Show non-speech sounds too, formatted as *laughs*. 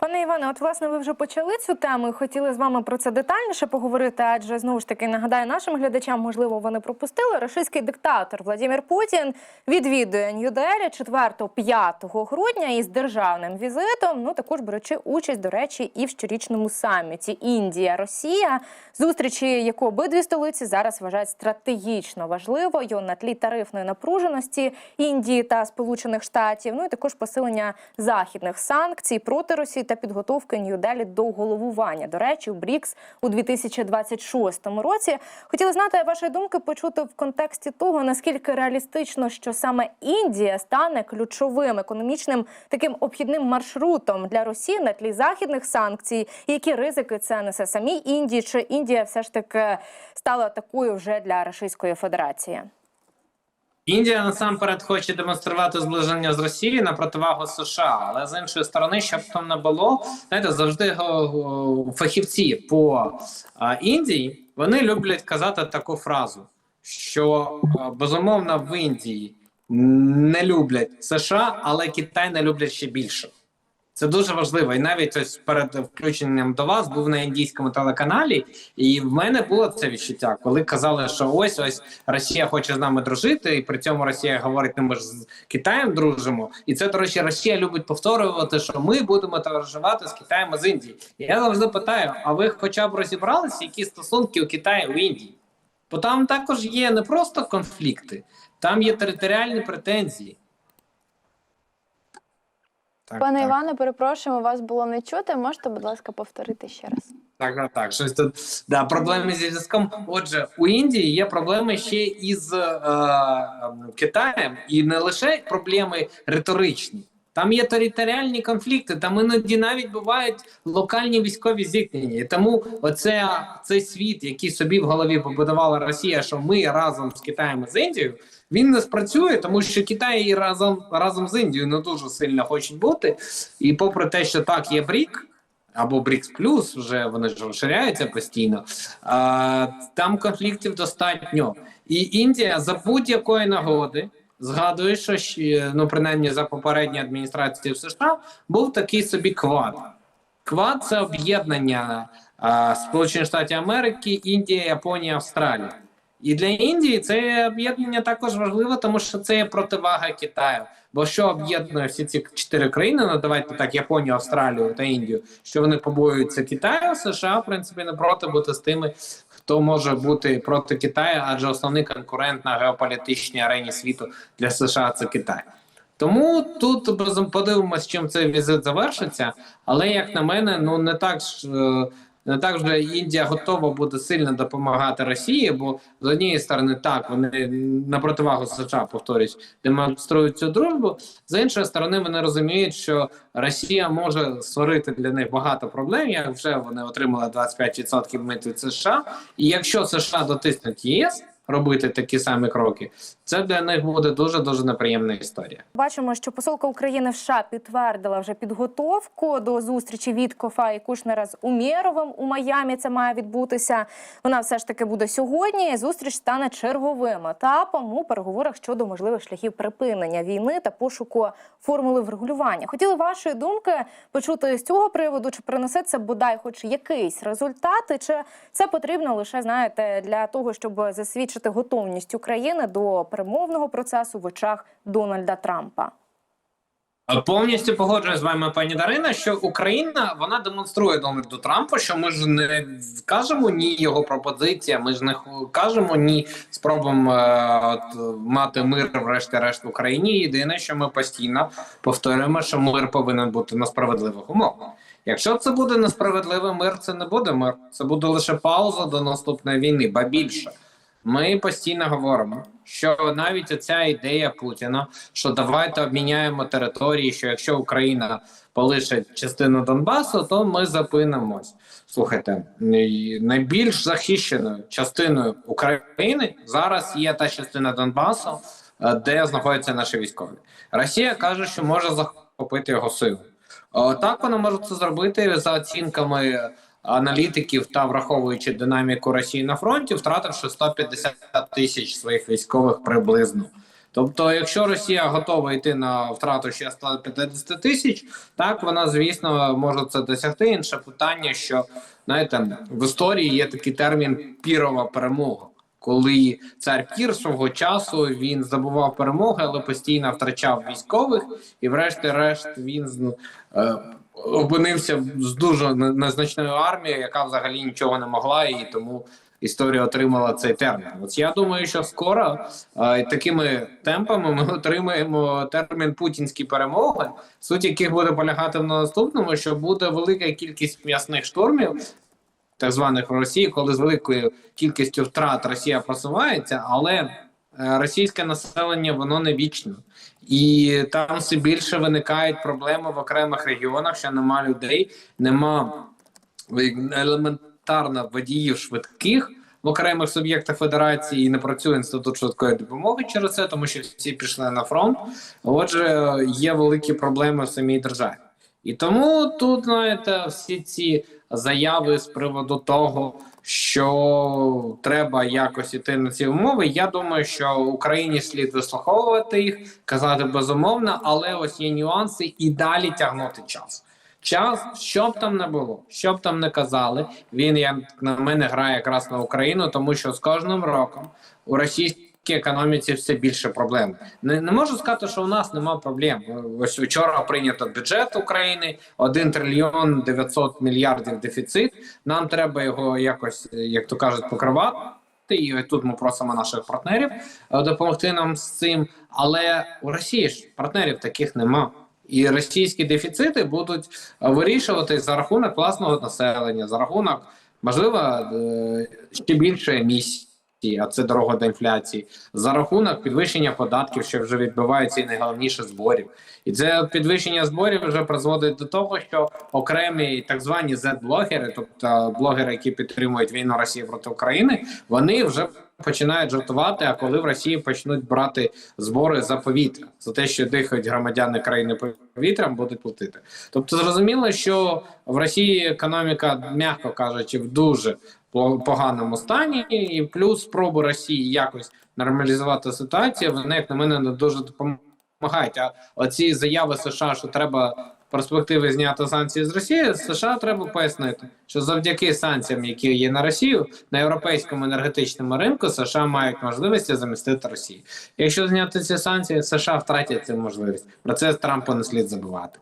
Пане Іване, от власне ви вже почали цю тему і хотіли з вами про це детальніше поговорити. Адже знову ж таки нагадаю нашим глядачам, можливо, вони пропустили. Російський диктатор Владимир Путін відвідує Нью-Делі 4-5 грудня із державним візитом. Ну також беручи участь, до речі, і в щорічному саміті Індія Росія, зустрічі, яку обидві столиці зараз вважають стратегічно важливою на тлі тарифної напруженості Індії та Сполучених Штатів. Ну і також посилення західних санкцій проти Росії та підготовки Нью-Делі до головування. До речі, в БРІКС у 2026 році. Хотіла знати ваші думки, почути в контексті того, наскільки реалістично, що саме Індія стане ключовим економічним таким обхідним маршрутом для Росії на тлі західних санкцій, які ризики це несе самій Індії, чи Індія все ж таки стала такою вже для Російської Федерації? Індія насамперед хоче демонструвати зближення з Росією на противагу США, але з іншої сторони, щоб там не було, знаєте, завжди фахівці по Індії вони люблять казати таку фразу, що безумовно в Індії не люблять США, але Китай не люблять ще більше. Це дуже важливо. І навіть ось перед включенням до вас був на індійському телеканалі, і в мене було це відчуття, коли казали, що ось ось Росія хоче з нами дружити, і при цьому Росія говорить, ну ми ж з Китаєм дружимо. І це, до речі, Росія любить повторювати, що ми будемо товаришувати з Китаєм з Індії. І я завжди питаю: а ви хоча б розібралися, які стосунки у Китаю в Індії? Бо там також є не просто конфлікти, там є територіальні претензії. Так, Пане так. Іване, перепрошуємо, вас було не чути. Можете, будь ласка, повторити ще раз. Так, так, так. Щось тут да, проблеми зі зв'язком. Отже, у Індії є проблеми ще із е, Китаєм, і не лише проблеми риторичні. Там є територіальні конфлікти, там іноді навіть бувають локальні військові зіткнення. І тому оце цей світ, який собі в голові побудувала Росія, що ми разом з Китаєм і з Індією, він не спрацює, тому що Китай і разом разом з Індією не дуже сильно хочуть бути. І попри те, що так є брік, або БРІКС Плюс, вже вони ж розширяються постійно. А, там конфліктів достатньо. І Індія за будь-якої нагоди згадує, що ну принаймні за попередньою адміністрацією в США був такий собі квад. Квад це об'єднання Сполучених Штатів Америки, Індія, Японія, Австралія. І для Індії це об'єднання також важливо, тому що це є противага Китаю. Бо що об'єднує всі ці чотири країни, ну давайте так, Японію, Австралію та Індію, що вони побоюються Китаю, США, в принципі, не проти бути з тими, хто може бути проти Китаю, адже основний конкурент на геополітичній арені світу для США це Китай. Тому тут подивимось, чим цей візит завершиться. Але як на мене, ну не так ж е, не так вже Індія готова буде сильно допомагати Росії, бо з однієї сторони так вони на противагу США повторюсь, демонструють цю дружбу. З іншої сторони, вони розуміють, що Росія може створити для них багато проблем. Як вже вони отримали 25% мит від США, і якщо США дотиснуть ЄС робити такі самі кроки, це для них буде дуже дуже неприємна історія. Бачимо, що посолка України в США підтвердила вже підготовку до зустрічі Віткофа і Кушнера з Умєровим у Майамі. Це має відбутися. Вона все ж таки буде сьогодні. Зустріч стане черговим етапом у переговорах щодо можливих шляхів припинення війни та пошуку формули врегулювання. Хотіли вашої думки почути з цього приводу, чи принесе це бодай, хоч якийсь результат, чи це потрібно лише знаєте для того, щоб засвідчити готовність України до перемовного процесу в очах Дональда Трампа. Повністю погоджуюсь з вами, пані Дарина, що Україна вона демонструє Дональду Трампу, що ми ж не кажемо ні його пропозиція, ми ж не кажемо ні спробам е, от, мати мир, врешті-решт в Україні. Єдине, що ми постійно повторюємо, що мир повинен бути на справедливих умовах. Якщо це буде несправедливий мир, це не буде мир. Це буде лише пауза до наступної війни, ба більше. Ми постійно говоримо, що навіть оця ідея Путіна, що давайте обміняємо території, що якщо Україна полишить частину Донбасу, то ми зупинимось. Слухайте, найбільш захищеною частиною України зараз є та частина Донбасу, е, де знаходяться наші військові. Росія каже, що може захопити його силу. Так вона може це зробити за оцінками аналітиків та враховуючи динаміку Росії на фронті, втративши 150 тисяч своїх військових приблизно. Тобто, якщо Росія готова йти на втрату ще 150 тисяч, так вона звісно може це досягти. Інше питання, що знаєте, в історії є такий термін пірова перемога. Коли цар Пір свого часу він здобував перемоги, але постійно втрачав військових, і врешті-решт він е, опинився з дуже незначною армією, яка взагалі нічого не могла, і тому історія отримала цей термін. От я думаю, що скоро е, такими темпами ми *laughs* отримаємо термін путінські перемоги, суть яких буде полягати в наступному, що буде велика кількість м'ясних штурмів. Так званих в Росії, коли з великою кількістю втрат Росія просувається, але російське населення воно не вічне, і там все більше виникають проблеми в окремих регіонах, що нема людей, нема елементарно водіїв швидких в окремих суб'єктах федерації і не працює інститут швидкої допомоги через це, тому що всі пішли на фронт. Отже, є великі проблеми в самій державі. І тому тут, знаєте, всі ці заяви з приводу того, що треба якось іти на ці умови. Я думаю, що Україні слід вислуховувати їх, казати безумовно, але ось є нюанси і далі тягнути час. Час, що б там не було, що б там не казали, він як на мене грає якраз на Україну, тому що з кожним роком у російській економіці все більше проблем. Не, не можу сказати, що у нас нема проблем. Ось вчора прийнято бюджет України 1 трильйон 900 мільярдів дефіцит. Нам треба його якось, як то кажуть, покривати. І тут ми просимо наших партнерів е, допомогти нам з цим. Але у Росії ж партнерів таких нема. І російські дефіцити будуть е, вирішувати за рахунок власного населення, за рахунок, можливо, е, ще більше емісій, а це дорога до інфляції, за рахунок підвищення податків, що вже відбувається, і найголовніше зборів. І це підвищення зборів вже призводить до того, що окремі так звані Z-блогери, тобто блогери, які підтримують війну Росії проти України, вони вже починають жартувати. А коли в Росії почнуть брати збори за повітря, за те, що дихають громадяни країни повітрям, будуть платити. Тобто, зрозуміло, що в Росії економіка, м'яко кажучи, в дуже поганому стані, і плюс спроби Росії якось нормалізувати ситуацію, вони, як на мене, не дуже допомагають. А оці заяви США, що треба перспективи зняти санкції з Росії, США треба пояснити, що завдяки санкціям, які є на Росію, на європейському енергетичному ринку США мають можливості замістити Росію. Якщо зняти ці санкції, США втратять цю можливість. Про це Трампу не слід забувати.